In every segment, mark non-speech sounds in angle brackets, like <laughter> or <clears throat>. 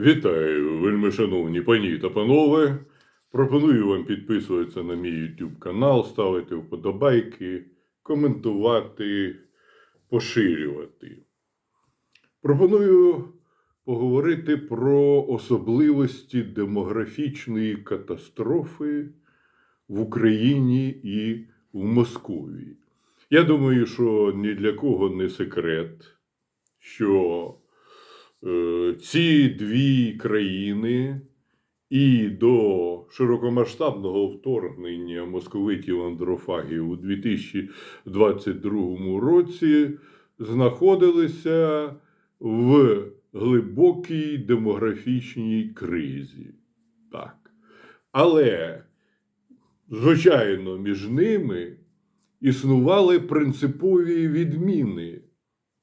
Вітаю, вельми шановні пані та панове. Пропоную вам підписуватися на мій YouTube канал, ставити вподобайки, коментувати, поширювати. Пропоную поговорити про особливості демографічної катастрофи в Україні і в Московії. Я думаю, що ні для кого не секрет, що ці дві країни і до широкомасштабного вторгнення московитів андрофагів у 2022 році знаходилися в глибокій демографічній кризі. Так. Але, звичайно, між ними існували принципові відміни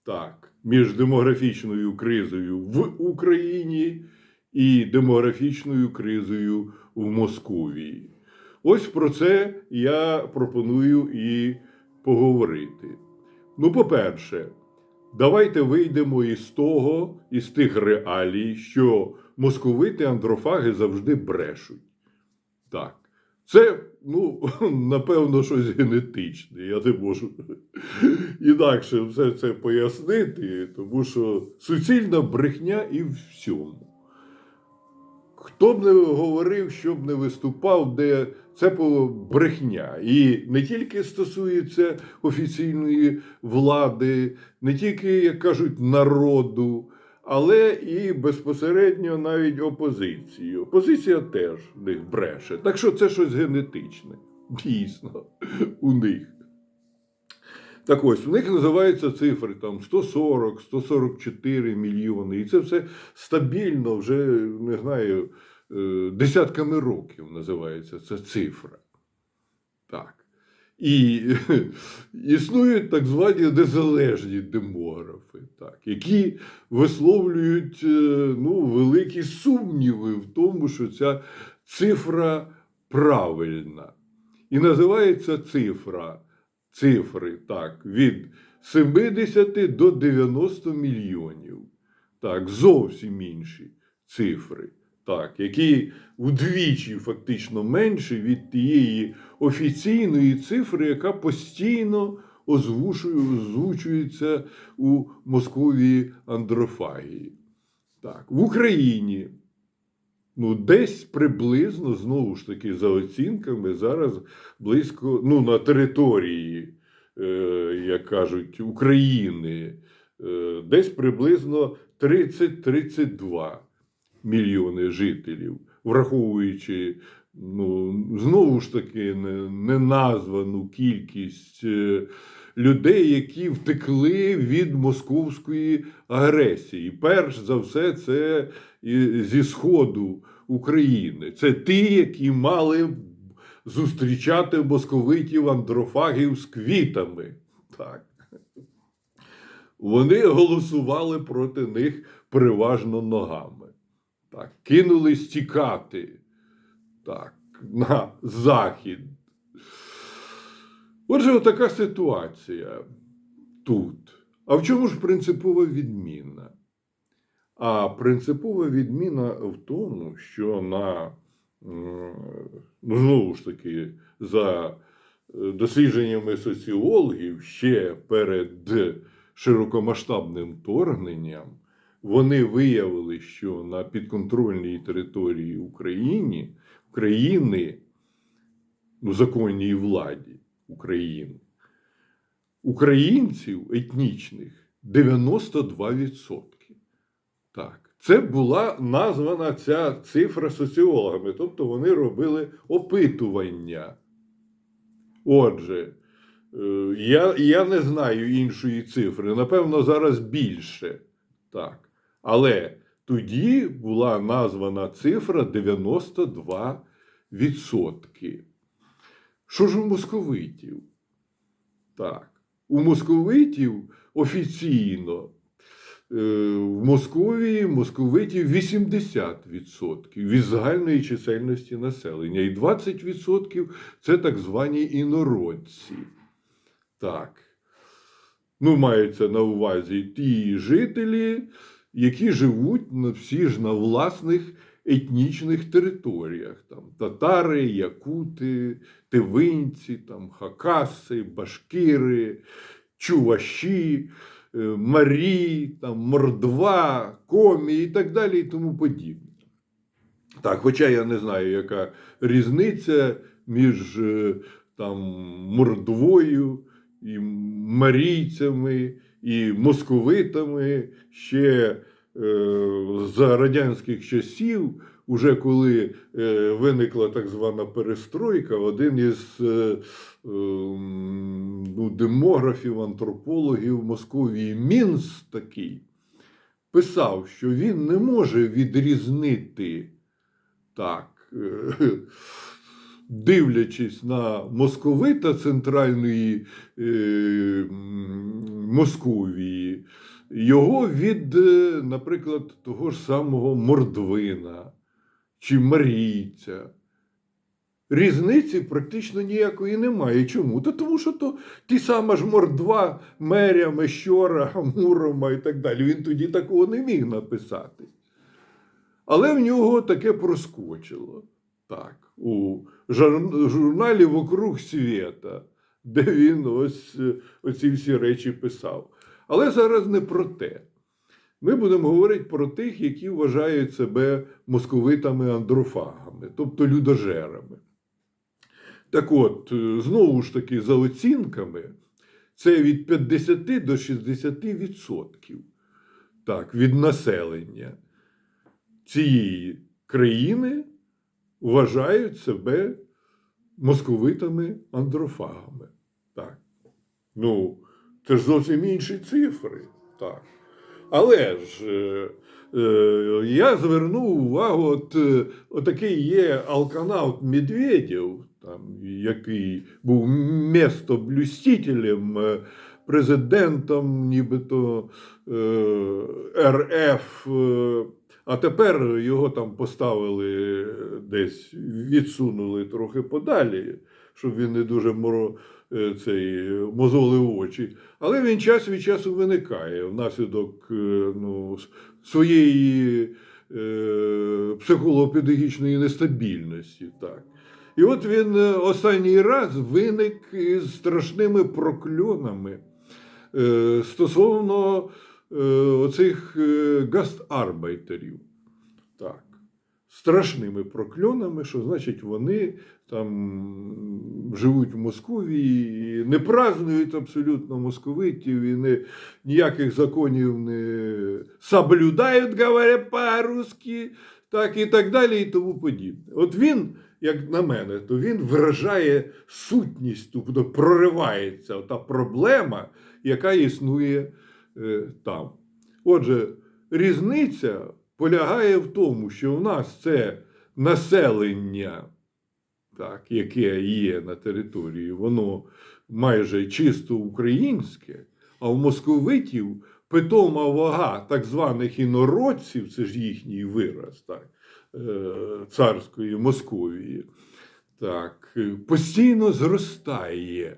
так, між демографічною кризою в Україні і демографічною кризою в Московії. Ось про це я пропоную і поговорити. Ну, по-перше, давайте вийдемо із того, із тих реалій, що московити андрофаги завжди брешуть. Так. Це, ну, <laughs> напевно, щось генетичне. Я не можу інакше все це пояснити, тому що суцільна брехня і в всьому. Хто б не говорив, що б не виступав, де це брехня. І не тільки стосується офіційної влади, не тільки, як кажуть, народу, але і безпосередньо навіть опозиції. Опозиція теж в них бреше. Так що це щось генетичне. Дійсно, у них. Так ось, у них називаються цифри там 140, 144 мільйони. І це все стабільно, вже не знаю, е, десятками років називається ця цифра. Так. І <laughs> існують так звані незалежні демографи, так, які висловлюють е, ну, великі сумніви в тому, що ця цифра правильна. І називається цифра, цифри так, від 70 до 90 мільйонів. Так, зовсім інші цифри, так, які вдвічі фактично менші від тієї офіційної цифри, яка постійно озвучує, озвучується у Московії андрофагії. Так, в Україні ну, десь приблизно, знову ж таки, за оцінками, зараз близько ну, на території, е, як кажуть, України, е, десь приблизно 30-32 мільйони жителів, враховуючи ну, знову ж таки не- неназвану кількість е, людей, які втекли від московської агресії. Перш за все, це зі сходу України. Це ті, які мали зустрічати московитів андрофагів з квітами. Так. Вони голосували проти них переважно ногами. Так, кинулись тікати так, на захід. Отже, отака ситуація тут. А в чому ж принципова відміна? А принципова відміна в тому, що на ну, знову ж таки, за е, дослідженнями соціологів ще перед широкомасштабним вторгненням вони виявили, що на підконтрольній території України, України, ну, законній владі України, українців етнічних 92%. Так. Це була названа ця цифра соціологами, тобто вони робили опитування. Отже, е, я, я не знаю іншої цифри, напевно, зараз більше. Так. Але тоді була названа цифра 92%. Що ж у московитів? Так. У московитів офіційно е, в Московії московитів 80% від загальної чисельності населення, і 20% це так звані інородці. Так. Ну, маються на увазі ті жителі, які живуть на всі ж на власних етнічних територіях. Там татари, якути, тивинці, там, хакаси, башкири, чуваші, е, марі, там, мордва, комі і так далі і тому подібне. Так, хоча я не знаю, яка різниця між е, там, мордвою і марійцями і московитами ще е, за радянських часів, уже коли е, виникла так звана перестройка, один із е, е, ну, демографів, антропологів Московії Мінс такий писав, що він не може відрізнити так. е, Дивлячись на московита центральної е, Московії, його від, е, наприклад, того ж самого Мордвина чи Марійця. Різниці практично ніякої немає. Чому? Та тому що то ті сама ж Мордва, Меря, Мещора, Мурома і так далі. Він тоді такого не міг написати. Але в нього таке проскочило. Так, у журналі Вокруг світа, де він ось оці всі речі писав. Але зараз не про те. Ми будемо говорити про тих, які вважають себе московитами-андрофагами, тобто людожерами. Так от, знову ж таки, за оцінками, це від 50 до 60 відсотків так, від населення цієї країни вважають себе московитами-андрофагами. Так. Ну, це ж зовсім інші цифри. Так. Але ж е, е, я звернув увагу, от, е, отакий є алканавт Медведєв, там, який був местоблюстителем, е, президентом, нібито е, РФ. е, а тепер його там поставили десь, відсунули трохи подалі, щоб він не дуже моро, е, цей, мозолив очі. Але він час від часу виникає внаслідок е, ну, своєї е, психолого-педагогічної нестабільності. Так. І от він е, останній раз виник із страшними прокльонами е, стосовно оцих е, гастарбайтерів. Так. Страшними прокльонами, що значить вони там живуть в Московії, і не празднують абсолютно московитів і не, ніяких законів не соблюдають, говоря по-русски, так і так далі, і тому подібне. От він, як на мене, то він виражає сутність, тобто проривається та проблема, яка існує е, там. Отже, різниця полягає в тому, що в нас це населення, так, яке є на території, воно майже чисто українське, а в московитів питома вага так званих інородців, це ж їхній вираз, так, е, царської Московії, так, е, постійно зростає.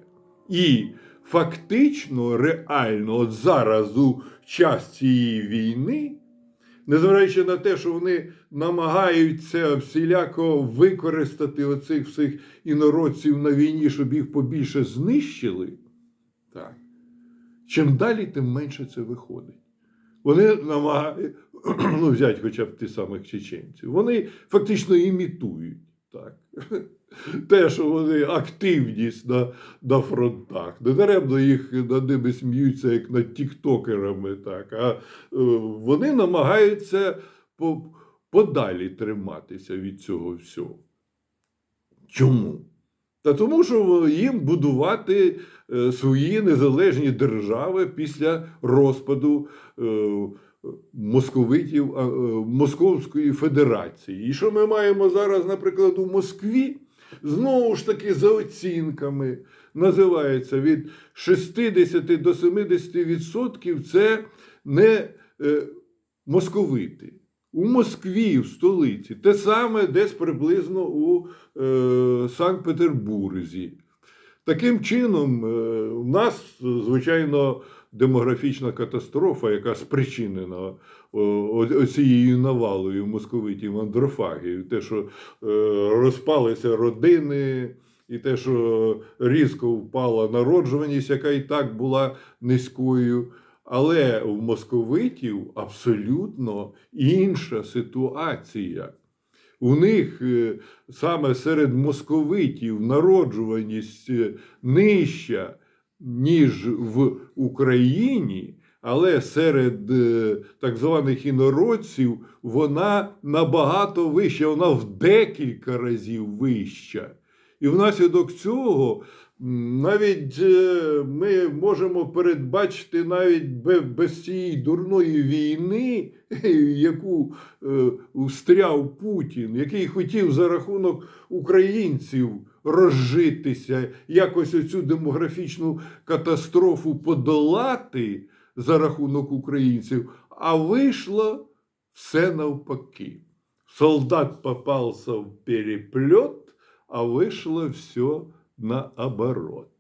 І фактично, реально, от зараз у час цієї війни, незважаючи на те, що вони намагаються всіляко використати оцих всіх інородців на війні, щоб їх побільше знищили, так, чим далі, тим менше це виходить. Вони намагаються <clears throat> ну, взяти хоча б тих самих чеченців. Вони фактично імітують так. те, що вони активність на, на фронтах. Не даремно їх над ними сміються, як над тіктокерами. Так. А е, вони намагаються подалі триматися від цього всього. Чому? Та тому, що їм будувати е, свої незалежні держави після розпаду е, московитів е, Московської Федерації. І що ми маємо зараз, наприклад, у Москві? Знову ж таки, за оцінками, називається від 60 до 70 відсотків це не е, московити. У Москві, в столиці, те саме десь приблизно у е, Санкт-Петербурзі. Таким чином, е, в нас, звичайно, демографічна катастрофа, яка спричинена о- цією навалою московитів андрофагів, те, що е, розпалися родини, і те, що різко впала народжуваність, яка і так була низькою. Але в московитів абсолютно інша ситуація. У них е, саме серед московитів народжуваність е, нижча, ніж в Україні, але серед е, так званих інородців вона набагато вища, вона в декілька разів вища. І внаслідок цього навіть е, ми можемо передбачити навіть без цієї дурної війни, <laughs> яку е, встряв Путін, який хотів за рахунок українців розжитися, якось оцю демографічну катастрофу подолати за рахунок українців, а вийшло все навпаки. Солдат попався в переплет, а вышло все наоборот.